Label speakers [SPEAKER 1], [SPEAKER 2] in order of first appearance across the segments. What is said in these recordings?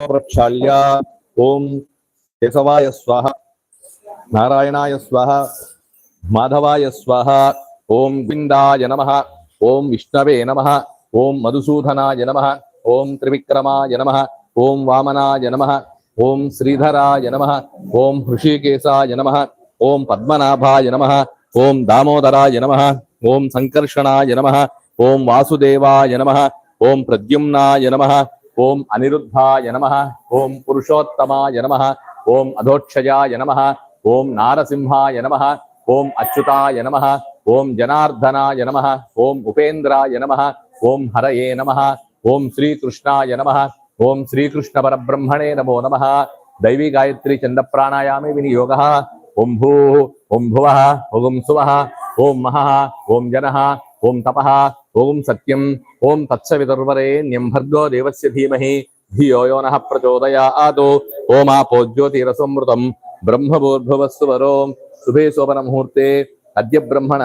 [SPEAKER 1] ప్రక్షాళ్యా ఓం కేశవాయ స్వాహ నారాయణాయ స్వాహ మాధవాయ స్వాహ ఓం గోవిందాయ నమ ఓం విష్ణవే నమ ఓం మధుసూదనాయ నమ ఓం త్రివిక్రమాయ నమ ఓం వామనాయ నమ ఓం శ్రీధరాయ నమ ఓం హృషికేశాయ నమ ఓం పద్మనాభాయ నమ ఓం దామోదరాయ నమ ఓం సంకర్షణాయ నమ ఓం వాసుదేవాయ నమ ఓం ప్రద్యుమ్నాయ నమ ఓం అనిరుద్ధాయ నమ ఓం పురుషోత్తమాయ నమ ఓం అధోక్షయాయ నమ ఓం నారసింహాయ నమ ఓం అచ్యుతాయ నమ ఓం జనార్దనాయ నమ ఓం ఉపేంద్రాయ నమ ఓం హరయే నమ ఓం శ్రీకృష్ణాయ నమ ఓం శ్రీకృష్ణ పరబ్రహ్మణే నమో నమ దైవీ గాయత్రి చంద ప్రాణాయామే వినియోగ ఓం భూ ఓం భువ ఓం సువ ఓం మహ ఓం జన ఓం తప ఓం సత్యం ఓం తత్సవితుర్వరేణ్యం భర్గో దేవస్య ధీమహి ధియో యో నః ప్రచోదయాదో ఓమాపో జ్యోతిరసమృతం బ్రహ్మభూర్భువస్సు వరో శుభే శోభన ముహూర్తే అద్య బ్రహ్మణ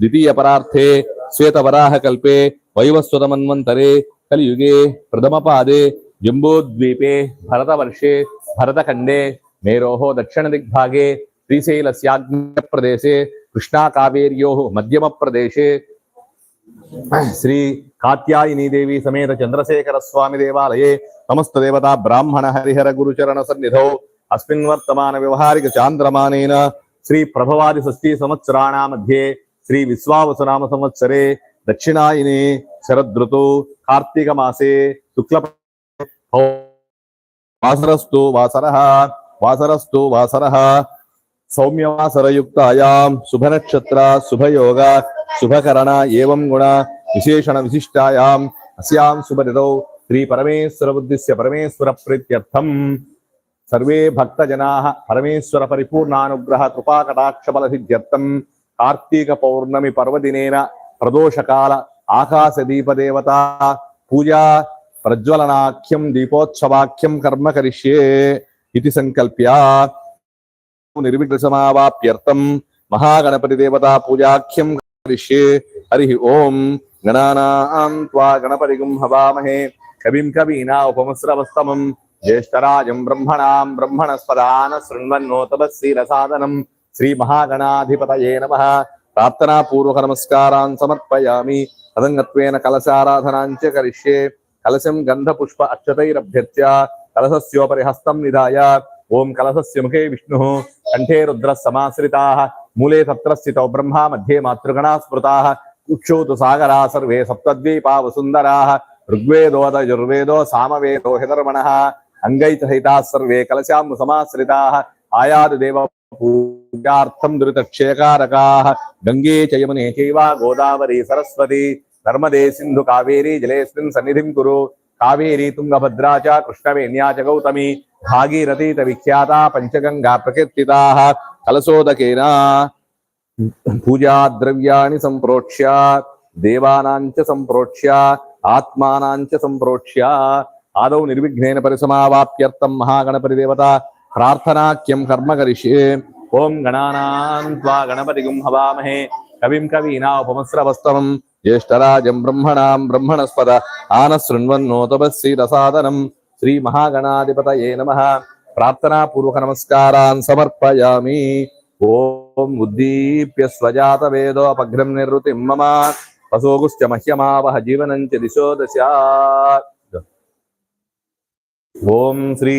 [SPEAKER 1] ద్వితీయ పరార్థే శ్వేతవరాహకల్పే వైవస్వతమన్వంతరే కలియుగే ప్రథమ పాదే జంబూద్వీపే భరతవర్షే భరతఖండే మేరోः దక్షిణ దిగ్భాగే శ్రీశైలస్యాగ్నేయ ప్రదేశే శ్రీ కాత్యాయని దేవి సమేత చంద్రశేఖర స్వామి దేవాలయే సమస్త దేవతా బ్రాహ్మణ హరిహర గురుచరణ సన్నిధౌ అస్మిన్ వర్తమాన వ్యవహారిక చాంద్రమానేన శ్రీ ప్రభవాది షష్ఠీ సంవత్సరాణ మధ్యే శ్రీ విశ్వావసునామ సంవత్సరే దక్షిణాయనే శరదృతు కార్తీక మాసే శుక్ల వాసరస్తు వాసర వాసరస్తు వాసర సౌమ్యవాసరయుక్తాయాం శుభనక్షత్ర శుభయోగా శుభకరణ ఏం గుణ విశేషణ విశిష్టాయాం అస్యాం శుభరితౌ శ్రీ పరమేశ్వర బుద్ధిస్య పరమేశ్వర ప్రీత్యర్థం సర్వే భక్తజనా పరమేశ్వర పరిపూర్ణానుగ్రహ కృపాకటాక్ష సిద్ధ్యర్థం కార్తీక పౌర్ణమి పర్వదినేన ప్రదోషకాల ఆకాశ దీపదేవత పూజా ప్రజ్వలనాఖ్యం దీపోత్సవాఖ్యం కర్మ కరిష్యే ఇది సంకల్ప్య నిర్విఘ్న సమావాప్యర్థం మహాగణపతి దేవతా పూజాఖ్యం కరిష్యే హరి ఓం గణానాం త్వా గణపతిగుం హవామహే కవిం కవీనా ఉపమస్రవస్తమం జ్యేష్ఠరాజం బ్రహ్మణాం బ్రహ్మణస్పదాన శృణ్వన్నోతమశీలసాదనం శ్రీ మహాగణాధిపతయే నమ ప్రార్థనా పూర్వక నమస్కారాన్ సమర్పయామి తదంగత్వేన కలశారాధనాంచ కరిష్యే కలశం గంధ పుష్ప అక్షతైరభ్యర్చ్య కలశస్యోపరి హస్తం నిధాయ ఓం కలశస్య ముఖే విష్ణు. కంఠే రుద్ర సమాశ్రితా. మూలే తత్ర స్థితౌ బ్రహ్మ మధ్యే మాతృగణా స్మృతా. కుక్షోతు సాగరా సర్వే సప్తద్వీపా వసుందరా ఋగ్వేదోద యజుర్వేదో సామవేదో హిధర్మణ అంగైతహితా సర్వే కలశాం సమాశ్రితా. ఆయాదు దేవ పూజార్థం దురితక్షేకారకా గంగే చయమునే చైవ గోదావరి సరస్వతి. నర్మదే సింధు కావేరీ జలేస్మిన్ సన్నిధిం కురు. కావేరీ తుంగభద్రా చ కృష్ణవేణ్యా చ గౌతమి. భాగీరథీత విఖ్యాత పంచగంగా ప్రకీర్తితా కలసోదకేన పూజా ద్రవ్యాణి సంప్రోక్ష్య దేవానాంచ సంప్రోక్ష్య ఆత్మానాంచ సంప్రోక్ష్య ఆదౌ నిర్విఘ్నేన పరిసమావాప్యర్థం మహాగణపతి దేవత ప్రార్థనాఖ్యం కర్మ కరిష్యే ఓం గణానాం త్వా గణపతిగుం హవామహే కవిం కవీనా ఉపమస్రవస్తమం జ్యేష్ఠరాజం బ్రహ్మణాం బ్రహ్మణస్పద ఆన శృణ్వన్నోతమశ్రీరసాదనం శ్రీ మహాగణాధిపతయే నమ. ప్రార్థనా పూర్వక నమస్కారాన్ సమర్పయామి. ఓం ఉద్దీప్య స్వజాత వేదోపగ్రం నివృతి మమ. పశోగుశ్చ మహ్యమావహ జీవనం చ దిశో దశ. ఓం శ్రీ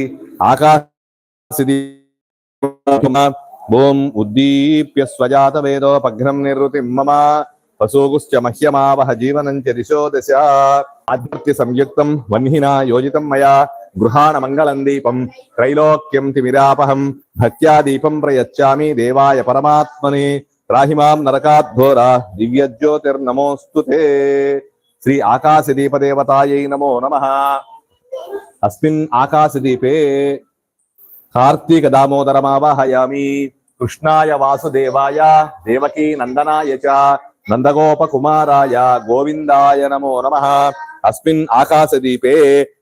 [SPEAKER 1] ఆకాశి ఓం ఉద్దీప్య స్వజాత వేదోపగ్రం నివృతి మమ. పశోగుశ్చ మహ్యమావహ జీవనం చ దిశో దశ. ఆధ్వర్త్య సంయుక్తం వన్హినా యోజితం మయా గృహాణ మంగళం దీపం త్రైలోక్యం తిమిరాపహం భక్త్యా దీపం ప్రయచ్చామి దేవాయ పరమాత్మనే రాహిమాం నరకాద్ఘోర దివ్యజ్యోతిర్నమోస్తు శ్రీ ఆకాశదీపదేవతాయై నమో నమ. అస్మిన్ ఆకాశదీపే కార్తీక దామోదరమావాహయామి కృష్ణాయ వాసుదేవాయ దేవకీ నందనాయ చ నందగోపకుమారాయ గోవిందాయ నమో నమ. అస్మిన్ ఆకాశదీపే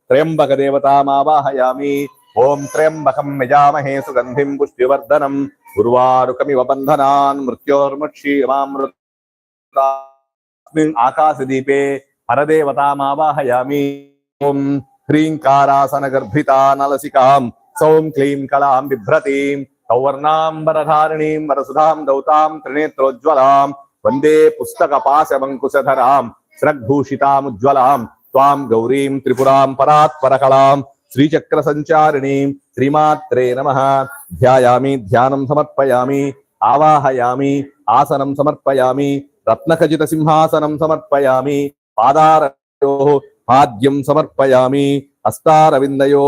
[SPEAKER 1] త్రయంబక దేవతామావాహయామి ఓం త్రయంబకం యజామహే సుగంధిం పుష్టివర్ధనం ఉర్వారుకమివ బంధనాన్ మృత్యోర్ముక్షీమామృత ఆకాశదీపే పరదేవతామావాహయామి ఓం హ్రీంకారాసన గర్భితా నలసికాం సౌం క్లీం కళాం బిభ్రతీం సౌవర్ణాంబరధారిణీం వరసుధాం దౌతాం త్రినేత్రోజ్వలాం వందే పుస్తక పాశమంకుశధరాం స్రగ్భూషితాముజ్వలాం త్వాం గౌరీం త్రిపురాం పరాత్పరకళాం శ్రీచక్ర సంచారిణీం శ్రీమాత్రే నమ ధ్యాయామి ధ్యానం సమర్పయామి ఆవాహయామి ఆసనం సమర్పయామి రత్నఖచిత సింహాసనం సమర్పయామి పాదారయో పాద్యం సమర్పయామి హస్తారవిందయో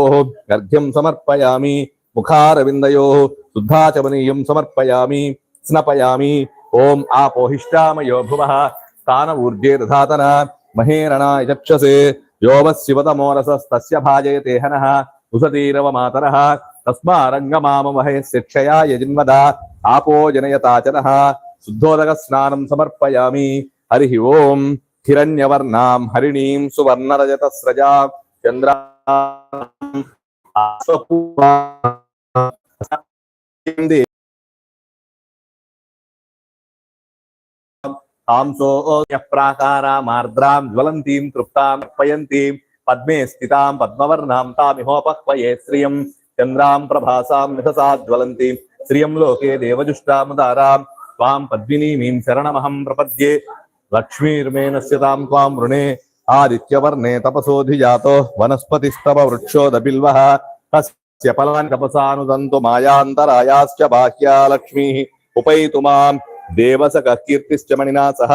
[SPEAKER 1] గర్భ్యం సమర్పయామి ముఖారవిందయో శుద్ధాచమనీయం సమర్పయామి స్నపయామి ఓం ఆపోహిష్టామయో భువ స్థాన ఊర్జేర్ధాతన మహేరణా యక్షసే యోమశివతమోరసస్తస్య భాజయతే హనః ఉసతీరవ మాతరః తస్మారంగమామవహే శిక్షయా యజిన్వద ఆపో జనయతాచనః శుద్ధోదక స్నానం సమర్పయామి హరి ఓం హిరణ్యవర్ణాం హరిణీం సువర్ణరజత సువర్ణరజతస్రజా చంద్ర ప్రాకారామార్ద్రాం జ్వలంతీం తృప్తాం అర్పయంతీం. పద్మే స్థితాం పద్మవర్ణాం తామిహోపహ్వయే శ్రియం. చంద్రాం ప్రభాసాం నిహసా జ్వలంతీం. శ్రియం లోకే దేవజుష్టాముదారాం. త్వాం పద్మినీమీం శరణమహం ప్రపద్యే. లక్ష్మీర్మేనస్య తాం త్వాం వృణే. ఆదిత్యవర్ణే తపసోధిజాతో వనస్పతిస్తవ వృక్షోదబిల్వ తస్య ఫలాని తపసానుదంతు మాయాంతరాయాశ్చ బాహ్యా లక్ష్మీः. ఉపైతు మాం దేవసక కీర్తిశ్చ మణినా సహ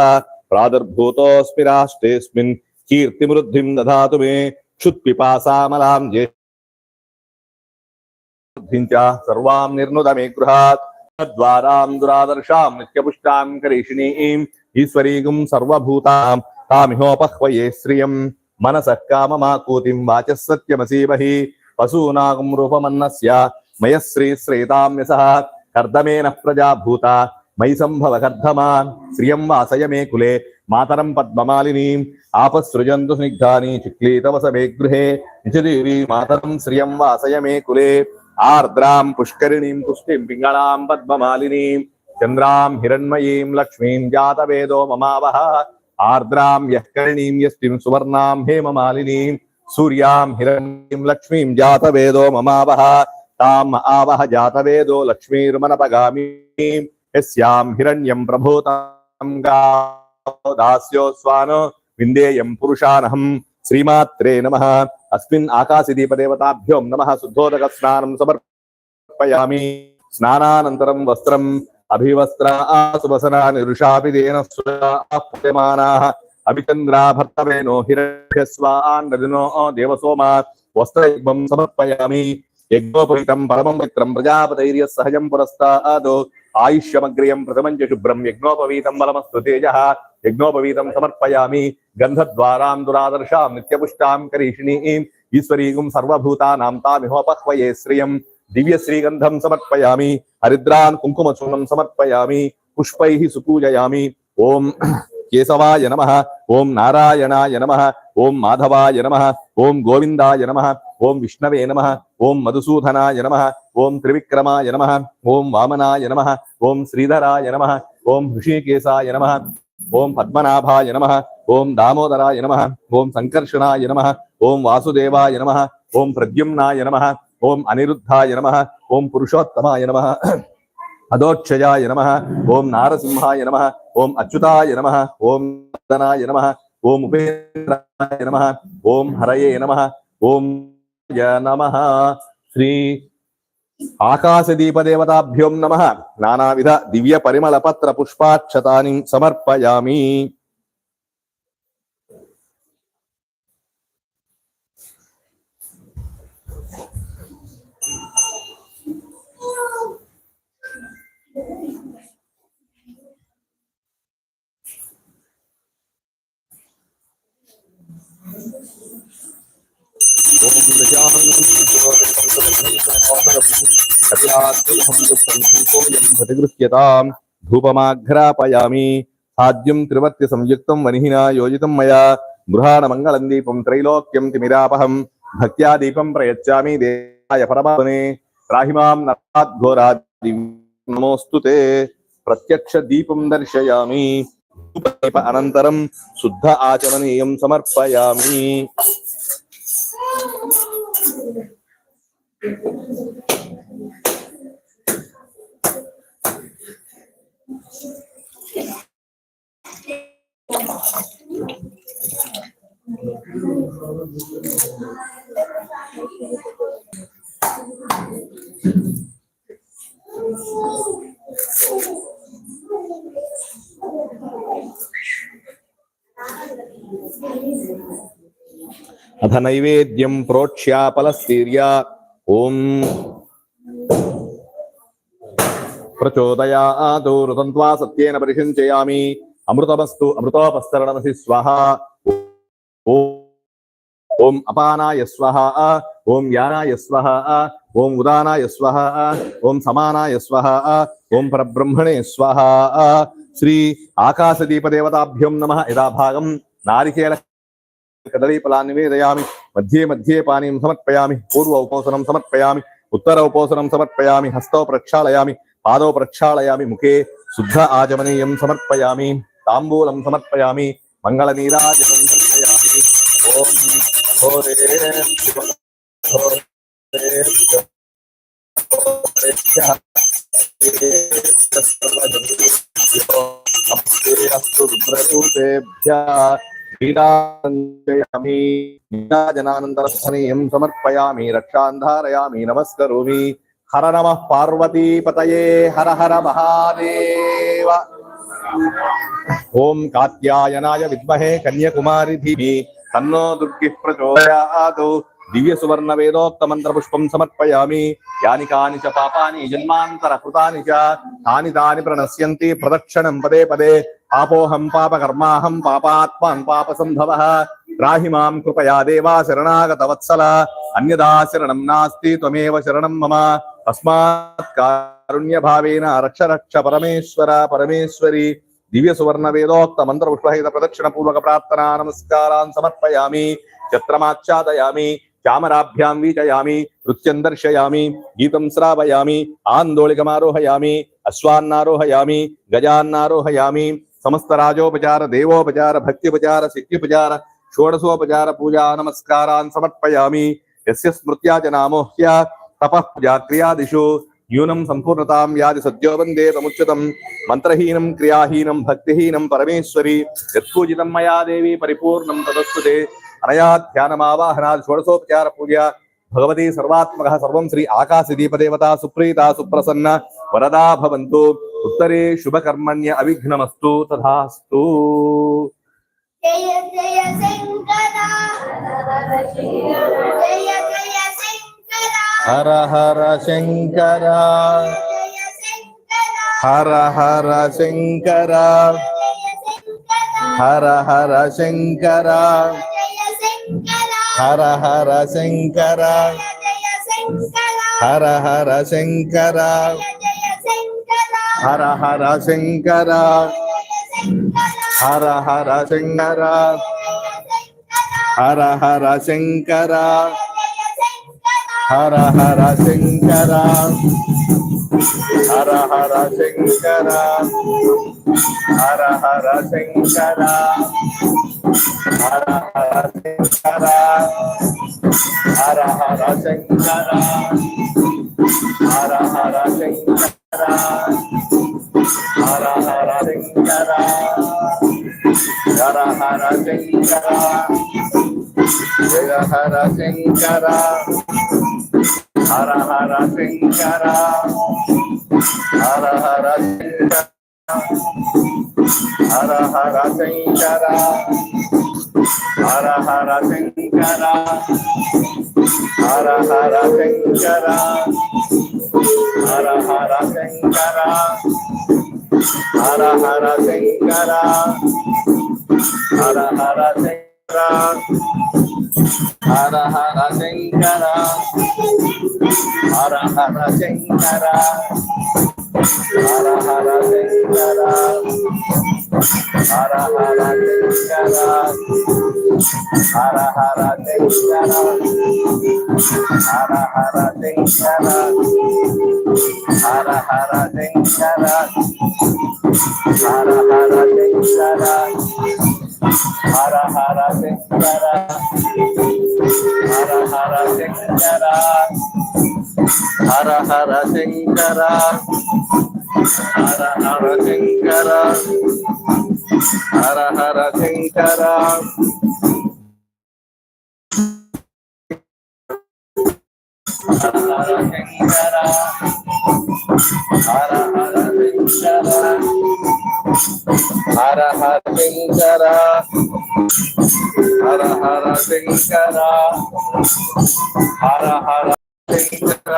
[SPEAKER 1] ప్రాదుర్భూతోऽస్మి రాష్ట్రేऽస్మిన్ కీర్తిమృద్ధిం దధాతు మే క్షుత్పిపాసామలాం జేష్ఠిం సర్వాం నిర్నుద మే గృహాత్ తద్వారాం దురాదర్శాం నిత్యపుష్టాం కరీషిణీం ఈశ్వరీగుం సర్వభూతాం తామిహోపహ్వయే శ్రియం మనస కామమాకూతిం వాచ సత్యమసీమహి పశూనాగం రూపమన్నస్య మయः శ్రీశ్రేతాం కర్దమేన ప్రజాభూత మయి సంభవ శ్రియం వాసయ మే కులే మాతరం పద్మమాలినీం ఆపసృజంతు స్నిగ్ధాని చిక్లీతవస మే గృహే నిజదేవి మాతరం శ్రియం వాసయ మే కులే ఆర్ద్రాం పుష్కరిణీం పుష్టిం పింగళాం పద్మమాలినీం చంద్రాం హిరణ్మయీం లక్ష్మీం జాతవేదో మమావహ ఆర్ద్రాం యఃకరిణీం యష్టిం సువర్ణాం హేమమాలినీం సూర్యాం హిరణ్యీం లక్ష్మీం జాతవేదో మమావహ తాం ఆవహ జాతవేదో లక్ష్మీర్మనపగామీం యస్యాం హిరణ్యం ప్రభూతం దాస్యోస్వాన్ విందేయం పురుషానహం శ్రీమాత్రే నమ అస్మిన్ ఆకాశి దీపదేవతాభ్యోం నమ శుద్ధోదక స్నానం సమర్పయామి స్నానానంతరం వస్త్రం అభివస్త్ర సువసనా నిరుషాపి దేన సుమానా అభిచంద్రా భర్తవేనో హిరణ్యస్వాన్ దేవసోమా వస్త్రయుగ్మం సమర్పయామి యజ్ఞోపవితం పరమం మిత్రం ప్రజాపతైర్య సహజం పురస్తాదో ఆయుష్యమగ్రియం ప్రథమం శుభ్రం యజ్ఞోపవీతం బలమస్తు తేజ. యజ్ఞోపవీతం సమర్పయామి. గంధద్వారాం దురాదర్శాం నిత్యపుష్టాం కరీషిణీం. ఈశ్వరీగుం సర్వభూతానాం తామిహోపహ్వయే శ్రియం. దివ్య శ్రీగంధం సమర్పయామి. హరిద్రాన్ కుంకుమచూర్ణం సమర్పయామి. పుష్పై సుపూజయామి. ఓం కేశవాయ నమ. ఓం నారాయణాయ నమ. ఓం మాధవాయ నమ. ఓం గోవిందాయ నమ. ఓం విష్ణవే నమ. ఓం మధుసూదనాయ నమ. ఓం త్రివిక్రమాయ నమ ఓం వామనాయ నమ ఓం శ్రీధరాయ నమ ఓం హృషికేశాయ నమ ఓం పద్మనాభాయ నమ ఓం దామోదరాయ నమ ఓం సంకర్షణాయ నమ ఓం వాసుదేవాయ నమ ఓం ప్రద్యుమ్నాయ నమ ఓం అనిరుద్ధాయ నమ ఓం పురుషోత్తమాయ నమ అదోక్షయాయ నమ ఓం నారసింహాయ నమ ఓం అచ్యుతాయ నమ ఓం వర్ధనాయ నమ ఓం ఉపేంద్రాయ నమ ఓం హరయే నమ ఓం నమ శ్రీ ఆకాశదీపదేవతాభ్యోం నమ. నానావిధ దివ్య పరిమళ పత్ర పుష్పాక్షతాని సమర్పయామి. ఓం ప్రతిగృహ్యతాం ధూపమాఘ్రాపయామి సాధ్యం త్రివర్తి సంయుక్తం వనిహినా యోజితం మయా గృహాణ మంగళం దీపం త్రైలోక్యం తిమిరాపహం భక్త్యా దీపం ప్రయచ్చామి దేవాయ పరమాత్మనే రాహిమాం నరాద్ఘోరాది నమోస్తు తే ప్రత్యక్ష దీపం దర్శయామి ధూపదీప అనంతరం శుద్ధ अथ नैवेद्यं प्रोक्ष्यापलस्तीर्या ఓం ప్రచోదయాదో ఋతంత్వా సత్యేన పరిషించయామి అమృతమస్తు అమృతోపస్తరణమసి స్వహ ఓం అపానాయ స్వహ ఓం యానాయ స్వహ ఓం ఉదానాయ స్వహ ఓం సమానాయ స్వహ ఓం పరబ్రహ్మణే స్వహ శ్రీ ఆకాశదీపదేవతాభ్యం నమ యథాభాగం నారికేళ కదలీఫలాన్ని నివేదయామి मध्ये मध्ये पानी समर्पया पूर्व उपोषण समर्पया उत्तर उपोषण समर्पया हस्तौ प्रक्षाया पाद प्रक्षाया मुखे शुद्ध आजमनीय समर्पया तांबूल समर्पया मंगल नीराज अस्तु రుద్రరూపేభ్యः క్రీడాంజయామి సమర్పయామి రక్షాంధారయామి నమస్కరోమి హర నమ పార్వతీపతయే హర హర మహాదేవ ఓం కాత్యాయనాయ విద్మహే కన్యకుమారి ధీమి తన్నో దుర్గి ప్రచోదయాత్ దివ్య సువర్ణ వేదోక్త పుష్పం సమర్పయామి యాని కాని చ పాపాని జన్మాంతర కృతాని చ తాని తాని ప్రణశ్యంతి ప్రదక్షిణం పదే పదే పాపోహం పాపకర్మాహం పాపాత్మాన్ పాప సంభవ రాహి మాం కృపయా దేవా శరణాగత వత్సల అన్యదా శరణం నాస్తి త్వమేవ శరణం మమ. తస్మాత్ కారుణ్య భావేన రక్ష రక్ష పరమేశ్వర పరమేశ్వరి. దివ్య సువర్ణ వేదోక్త మంత్ర పుష్పహిత ప్రదక్షిణ పూర్వక ప్రార్థనా నమస్కారాన్ సమర్పయామి. చత్రమాచ్ఛాదయామి చామరాభ్యాం వీచయామి. నృత్యం దర్శయామి. గీతం శ్రావయామి. ఆందోళికమారోహయామి. అశ్వాన్నారోహయామి. గజాన్నారోహయామి. समस्तराजोपचार, देवोपचार, भक्त्युपचार, सिद्ध्युपचार, षोडशोपचार, पूजा, नमस्कारान् समर्पयामि। यस्य स्मृत्या च नामोह्य तपः पूजा क्रियादिषु न्यूनं सम्पूर्णतां यादि सद्यो वंदे समुच्युतं मन्त्रहीनं, क्रियाहीनं, भक्तिहीनं परमेश्वरी, यत्पूजितं मया देवी परिपूर्णं तदस्तुते। अनया ध्यानमावाहनात् षोडशोपचार पूजा भगवती सर्वात्मकः, सर्वं श्री आकाशदीपदेवता सुप्रीता सुप्रसन्ना। वरदा भवन्तु। उत्तरे शुभकर्मण्य अविघ्नमस्तु
[SPEAKER 2] तथास्तु हर हर शङ्कर हर हर
[SPEAKER 1] शङ्कर हर हर
[SPEAKER 2] शङ्कर हर
[SPEAKER 1] हर शङ्कर हर
[SPEAKER 2] हर शङ्कर
[SPEAKER 1] హర హర శంకర హర హర శంకర హర హర శంకర హర హర శంకర హర హర శంకర హర హర శంకర హర హర శంకర హర హర శంకర హర హర శంకర. హర హర శంకర హర హర శంకర హర హర శంకర హర హర శంకర జయ హర శంకర హర హర శంకర హర హర శంకర హర హర శంకర హర హర శంకర హర హర శంకర హర హర శంకర హర హర శంకర హర హర శంకర హర హర శంకర హర హర శంకర హర హర శంకర హర హర శంకర హర హర శంకర హర హర శంకర హర హర శంకర హర హర శంకర హర హర శంకర హర హర శంకర హర హర శంకర హర హర శంకర. హర హర శంకర. హర హర శంకర. హర హర శంకర. హర హర శంకర. హర హర శంకర హర హర శంకర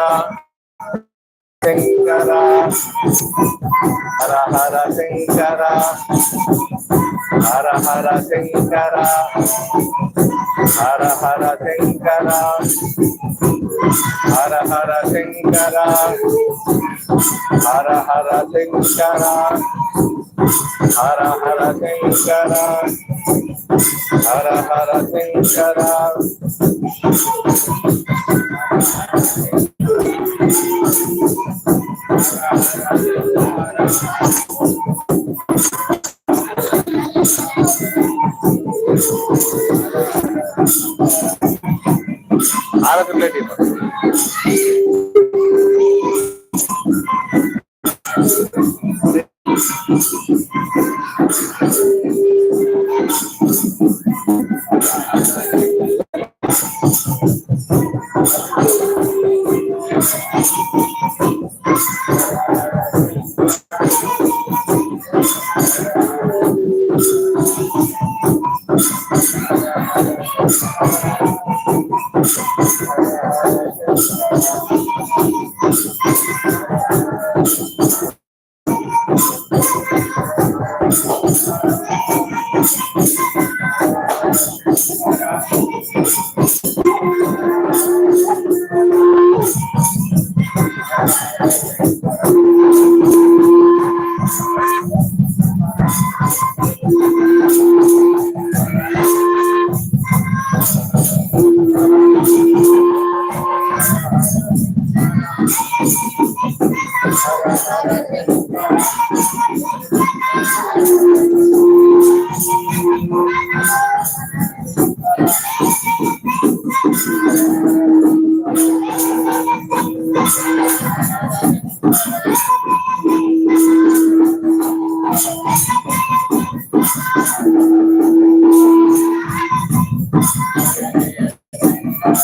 [SPEAKER 1] శంకర హర హర శంకర హర హర శంకర హర హర శంకర హర హర శంకర హర హర శంకర హర హర శంకర హర హర Shankara Thank you.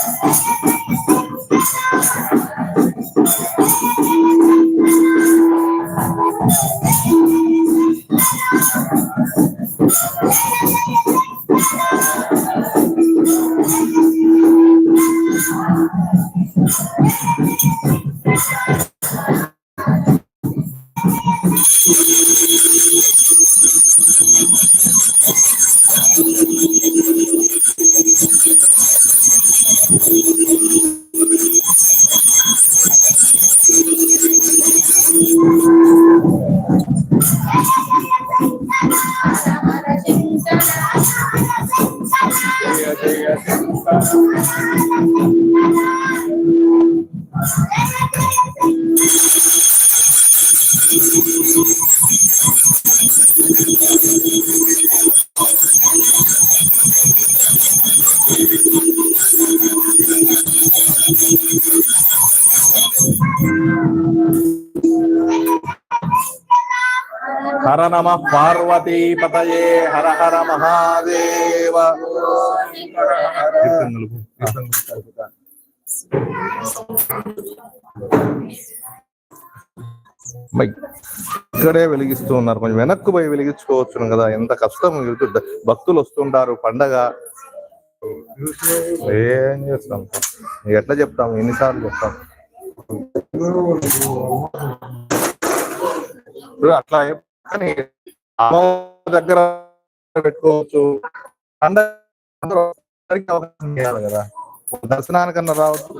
[SPEAKER 1] Thank you. నమ పార్వతీ పతయే హర హర మహాదేవ. ఇక్కడే వెలిగిస్తూ ఉన్నారు. కొంచెం వెనక్కు పోయి వెలిగించుకోవచ్చును కదా. ఎంత కష్టం భక్తులు వస్తుంటారు పండగ. ఏం చేస్తాం? ఎట్లా చెప్తాం? ఎన్నిసార్లు చెప్తాం? అట్లా కానీ అమ్మవారి దగ్గర పెట్టుకోవచ్చు. అందరికి అవకాశం ఇవ్వాలి కదా. దర్శనానికన్నా రావచ్చు